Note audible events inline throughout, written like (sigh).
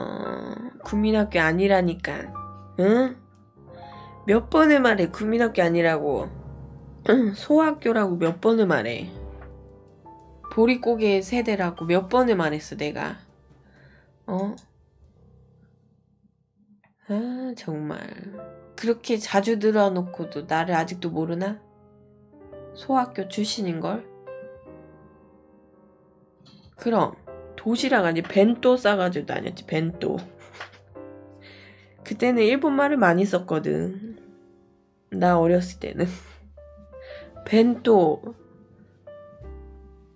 어, 국민학교 아니라니까. 응? 몇 번을 말해 국민학교 아니라고. 소학교라고 몇 번을 말해. 보릿고개 세대라고 몇 번을 말했어 내가. 어? 아 정말 그렇게 자주 들어놓고도 나를 아직도 모르나? 소학교 출신인걸? 그럼 도시락 아니 벤또 싸가지고 다녔지 벤또. 그때는 일본말을 많이 썼거든. 나 어렸을 때는. 벤또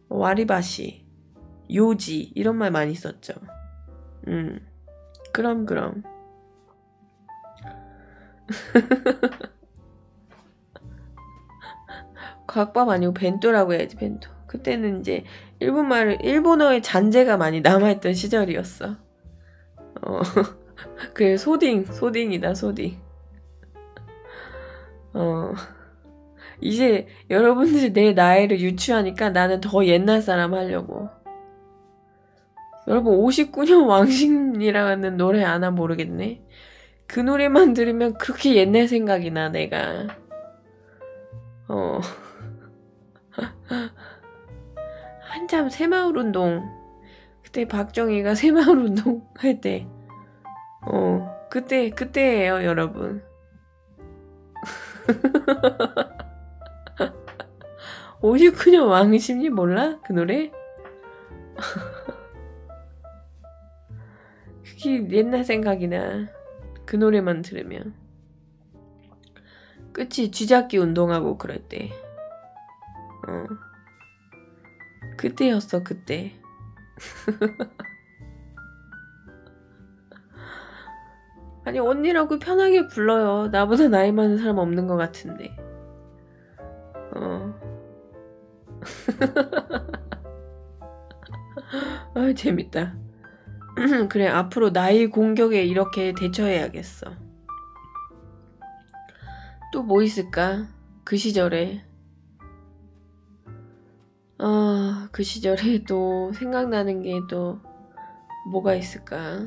와리바시 요지 이런 말 많이 썼죠. 음. 그럼 그럼. (laughs) 과학밥 아니고 벤또라고 해야지 벤또 그때는 이제 일본말 일본어의 잔재가 많이 남아있던 시절이었어. 어 (laughs) 그래 소딩 소딩이다 소딩. 어 이제 여러분들이 내 나이를 유추하니까 나는 더 옛날 사람 하려고. 여러분 59년 (laughs) 왕신이라는 노래 아나 모르겠네? 그 노래만 들으면 그렇게 옛날 생각이 나 내가. 어 (laughs) 한참 새마을 운동 그때 박정희가 (laughs) 새마을 운동 할 때 어 그때 그때예요 여러분 (laughs) 59년 왕심리 몰라? 그 노래? (laughs) 그게 옛날 생각이 나. 그 노래만 들으면. 끝이 쥐잡기 운동하고 그럴 때. 어. 그때였어, 그때. (laughs) 아니, 언니라고 편하게 불러요. 나보다 나이 많은 사람 없는 것 같은데. 어. (laughs) 아, 재밌다. (clears throat) 그래, 앞으로 나이 공격에 이렇게 대처해야겠어. 또 뭐 있을까? 그 시절에. 그 시절에 (laughs) 또 생각나는 게 또 뭐가 있을까?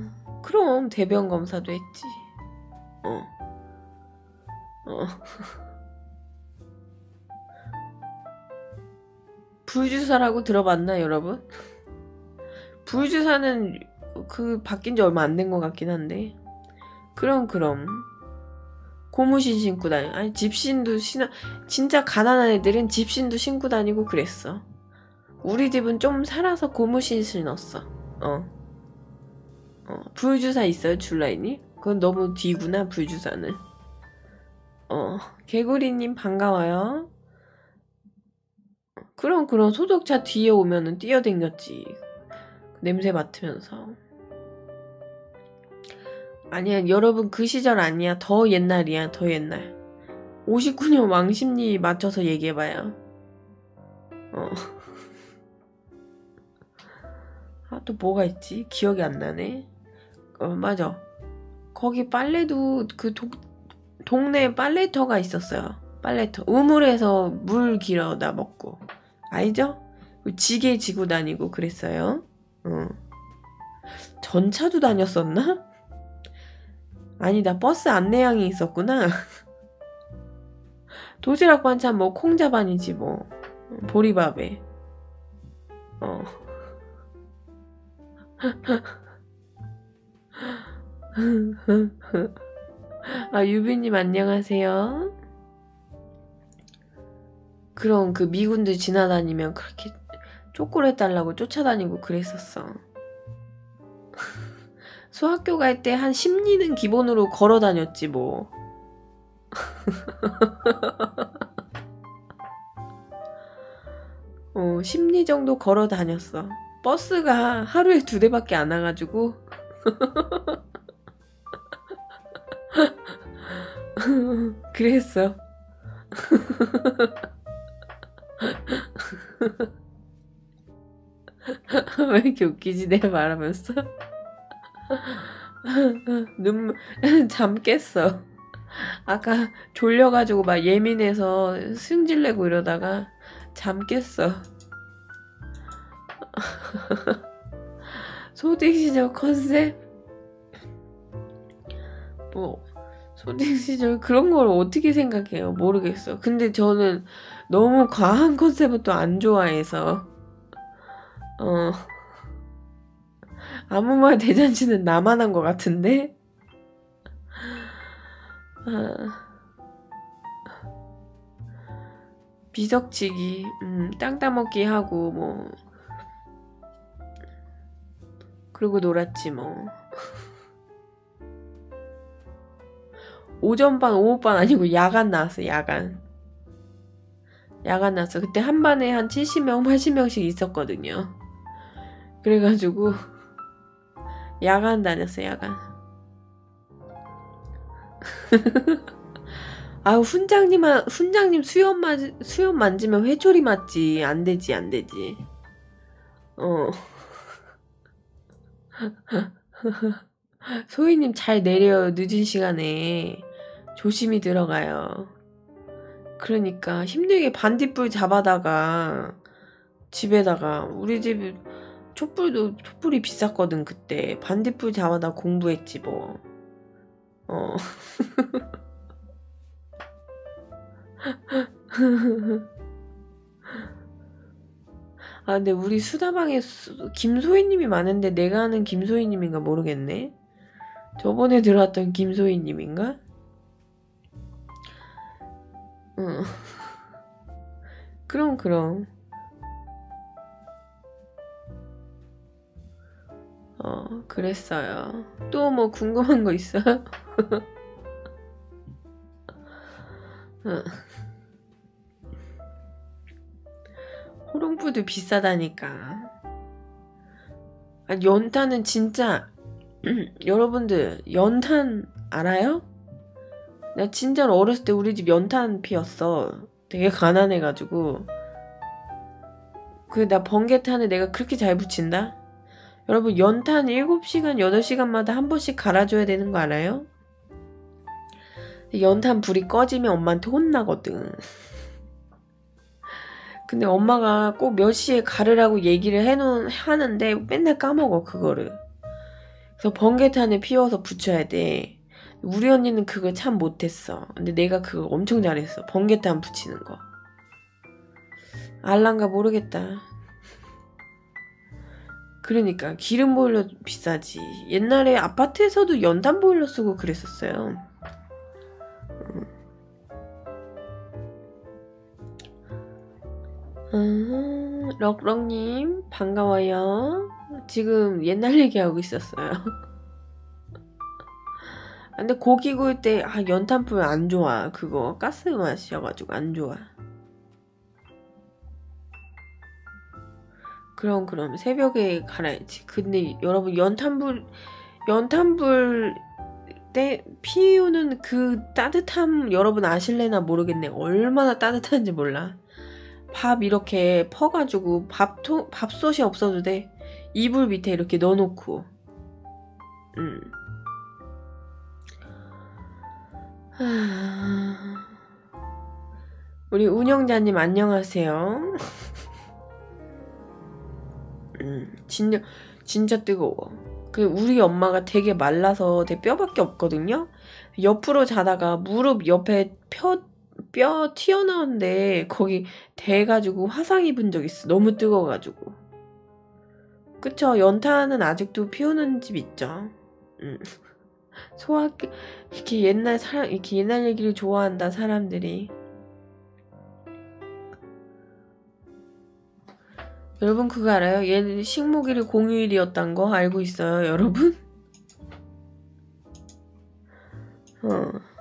그럼 대변 검사도 했지. 어. 어. (laughs) 불주사라고 들어봤나 여러분? (laughs) 불주사는 그 바뀐 지 얼마 안 된 것 같긴 한데 그럼 그럼 고무신 신고 다니 아니 집신도 신어 진짜 가난한 애들은 집신도 신고 다니고 그랬어 우리 집은 좀 살아서 고무신 신었어. 어, 어 불주사 있어요 줄라이니? 그건 너무 뒤구나 불주사는. 어 개구리님 반가워요. 그럼 그럼 소독차 뒤에 오면은 뛰어댕겼지. 냄새 맡으면서. 아니야 여러분 그 시절 아니야. 더 옛날이야 더 옛날. 59년 왕십리 맞춰서 얘기해봐요. 어. 아, 또 뭐가 있지? 기억이 안 나네. 어, 맞아. 거기 빨래도 그 도, 동네 빨래터가 있었어요. 빨래터. 우물에서 물 길어다 먹고. 알죠? 지게 지고 다니고 그랬어요. 어. 전차도 다녔었나? 아니다. 버스 안내양이 있었구나. (laughs) 도시락 반찬 뭐 콩자반이지 뭐. 보리밥에. 어. 아, 유비님 안녕하세요. 그럼 그 미군들 지나다니면 그렇게 초콜릿 달라고 쫓아다니고 그랬었어. (laughs) 수학교 갈 때 한 10리는 기본으로 걸어 다녔지 뭐. (laughs) 어, 10리 정도 걸어 다녔어. 버스가 하루에 두 대밖에 안 와가지고 (laughs) 그랬어. (laughs) 왜 이렇게 웃기지 내 말하면서 (laughs) 눈물 잠 깼어. 아까 졸려가지고 막 예민해서 승질내고 이러다가 잠 깼어. (laughs) 소딩 시절 컨셉? 뭐 소딩 시절 그런 걸 어떻게 생각해요? 모르겠어. 근데 저는 너무 과한 컨셉은 또 안 좋아해서 어 아무 말 대잔치는 나만 한 것 같은데 아. 비석치기, 음, 땅 따먹기 하고 뭐 그리고 놀았지 뭐. 오전반, 오후반 아니고 야간 나왔어, 야간. 야간 나왔어. 그때 한 반에 한 70명, 80명씩 있었거든요. 그래가지고, 야간 다녔어, 야간. (laughs) 아, 훈장님, 훈장님 수염 만, 수염 만지면 회초리 맞지. 안 되지, 안 되지. 어. (laughs) 소희님 잘 내려요. 늦은 시간에. 조심히 들어가요. 그러니까 힘들게 반딧불 잡아다가 집에다가 우리 집 촛불도 촛불이 비쌌거든 그때 반딧불 잡아다 공부했지 뭐. 어. (laughs) 아, 근데 우리 수다방에 수, 김소희님이 많은데 내가 아는 김소희님인가 모르겠네. 저번에 들어왔던 김소희님인가? 응. (laughs) 그럼, 그럼. 어, 그랬어요. 또 뭐 궁금한 거 있어요? (laughs) 응. 호롱푸드 비싸다니까. 아, 연탄은 진짜 여러분들 연탄 알아요? 나 진짜로 어렸을 때 우리 집 연탄 피웠어. 되게 가난해가지고. 그 나 번개탄을 내가 그렇게 잘 붙인다? 여러분 연탄 7시간 8시간마다 한 번씩 갈아줘야 되는 거 알아요? 연탄 불이 꺼지면 엄마한테 혼나거든. 근데 엄마가 꼭 몇 시에 가르라고 얘기를 해놓은, 하는데 맨날 까먹어, 그거를. 그래서 번개탄을 피워서 붙여야 돼. 우리 언니는 그걸 참 못했어. 근데 내가 그걸 엄청 잘했어. 번개탄 붙이는 거. 알란가 모르겠다. 그러니까 기름 보일러 비싸지. 옛날에 아파트에서도 연탄 보일러 쓰고 그랬었어요. 음, 럭럭님 반가워요. 지금 옛날 (laughs) 얘기하고 있었어요. 근데 고기 구울 때 아, 연탄불 안 좋아. 그거 가스 맛이어가지고 안 좋아. 그럼 그럼 새벽에 갈아야지. 근데 여러분 연탄불 연탄불 때 피우는 그 따뜻함 여러분 아실래나 모르겠네. 얼마나 따뜻한지 몰라. 밥 이렇게 퍼가지고 밥통 밥솥이 없어도 돼. 이불 밑에 이렇게 넣어놓고. 음. 우리 운영자님 안녕하세요. (laughs) 음, 진짜 진짜 뜨거워. 그 우리 엄마가 되게 말라서 되게 뼈밖에 없거든요. 옆으로 자다가 무릎 옆에 펴 뼈 튀어나온데 거기 대가지고 화상 입은 적 있어. 너무 뜨거워가지고. 그쵸. 연탄은 아직도 피우는 집 있죠. 음. (laughs) 소화기 이렇게 옛날 사람 이렇게 옛날 얘기를 좋아한다 사람들이. 여러분 그거 알아요? 얘 식목일이 공휴일이었단 거 알고 있어요, 여러분? (laughs) 어.